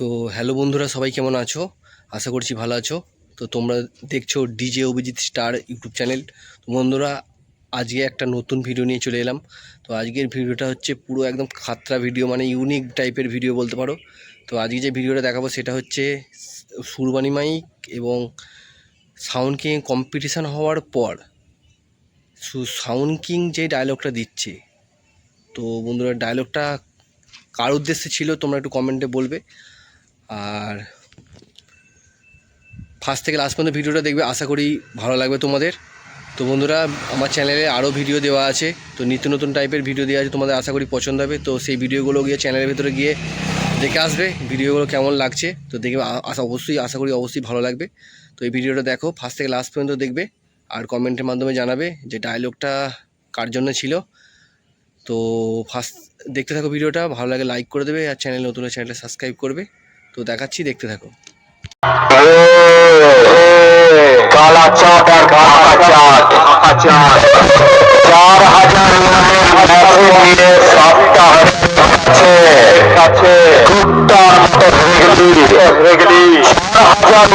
তো হ্যালো বন্ধুরা, সবাই কেমন আছো? আশা করছি ভালো আছো। তো তোমরা দেখছ DJ Abhijit star YouTube channel. তো বন্ধুরা, আজকে একটা নতুন ভিডিও নিয়ে চলে এলাম। তো আজকের ভিডিওটা হচ্ছে পুরো একদম খাতরা ভিডিও মানে ইউনিক টাইপের ভিডিও বলতে পারো। তো আজকে যে ভিডিওটা দেখাবো সেটা হচ্ছে সুরবানি মাইক এবং সাউন্ড কিং কম্পিটিশান হওয়ার পর সু সাউন্ড কিং যে ডায়লগটা দিচ্ছে। তো বন্ধুরা ডায়লগটা কার উদ্দেশ্যে ছিল তোমরা একটু কমেন্টে বলবে। আর ফার্স্ট থেকে লাস্ট পর্যন্ত ভিডিওটা দেখবে, আশা করি ভালো লাগবে তোমাদের। তো বন্ধুরা, আমার চ্যানেলে আরও ভিডিও দেওয়া আছে। তো নিত্য নতুন টাইপের ভিডিও দেওয়া আছে, তোমাদের আশা করি পছন্দ হবে। তো সেই ভিডিওগুলো গিয়ে চ্যানেলের ভেতরে গিয়ে দেখে আসবে ভিডিওগুলো কেমন লাগছে। তো দেখবে আশা অবশ্যই, আশা করি অবশ্যই ভালো লাগবে। তো এই ভিডিওটা দেখো, ফার্স্ট থেকে লাস্ট পর্যন্ত দেখবে। আর কমেন্টের মাধ্যমে জানাবে যে ডায়লগটা কার জন্য ছিল। তো ফার্স্ট, দেখতে থাকো ভিডিওটা ভালো লাগে লাইক করে দেবে। আর চ্যানেল নতুন চ্যানেলটা সাবস্ক্রাইব করবে। তো দেখাচ্ছি দেখতে থাকো। চার হাজার সাতটা রেগলি হাজার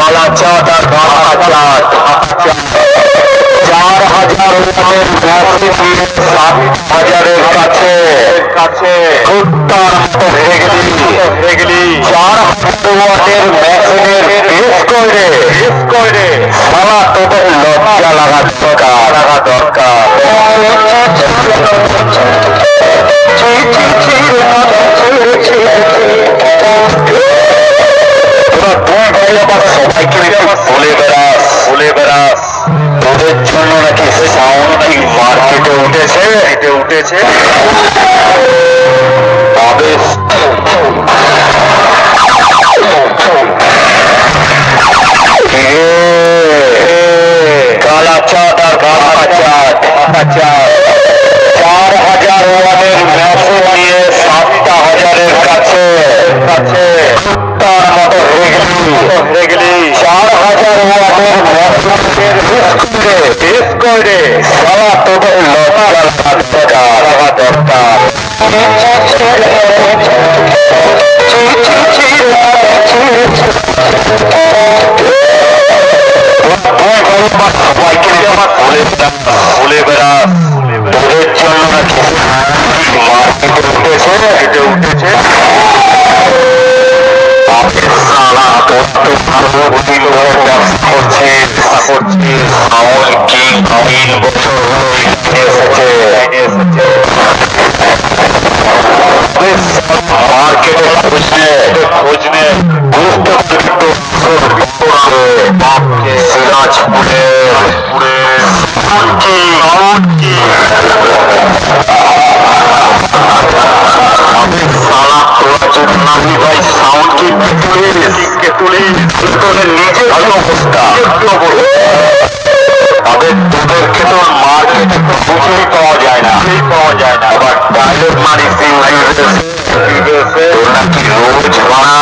আর চার হাজার সাত হাজারের কাছে। কাছে কুত্তার মতো রেগলি রেগলি চার হাজার ওয়াটের মেশিনের পেশ করে পেশ করে সারা তোদের লজ্জা লাগা দরকার। লাগা দরকার। চাঁদ চার হাজার ওয়ানের মেশিন নিয়ে সাতটা হাজারের কাছে কাছে কুত্তার মতো রেগলি রেগলি চার হাজার ওয়ানের মেশিনের করে বেশ করে সারা তোদের করছিস আমল কি তিন বছর হলো এসেছে এসেছে নামি ভাই সাউন্ড কি তুলিস কে নিজের অবস্থা একটু অবস্থা তবে তোদেরকে তো মার্কেটে বুঝেই পাওয়া যায় না পাওয়া যায় না আবার ডায়লগ মারিস তোর নাকি রোজ ভাড়া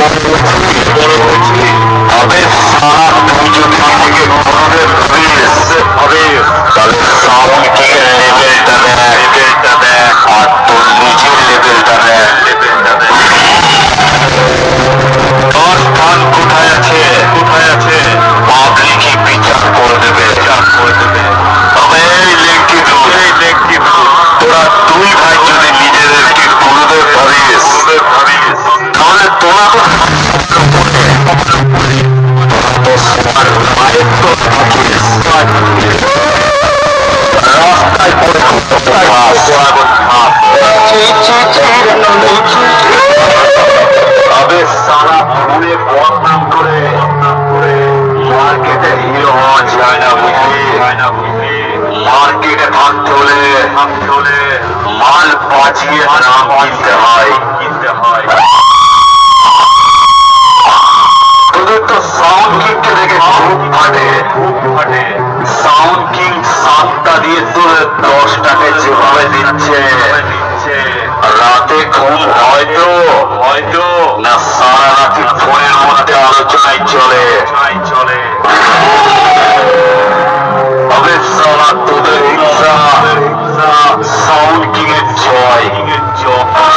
Abi sağlam iki kere liberta be, liberta be. তবে সারা ফোনে বদনাম করে মার্কেটে হিরো হওয়া যায় না বুঝলি মার্কেটে থাকতে হলে মাল বাঁচিয়ে নাম কিনতে হয় কিনতে হয়। হয়তো হয়তো না, সারা রাত্রি ফোনের মধ্যে আলোচনায় চলে। চলে তবে সারা তোদের হিংসা সাউন্ড কিং এর জয়।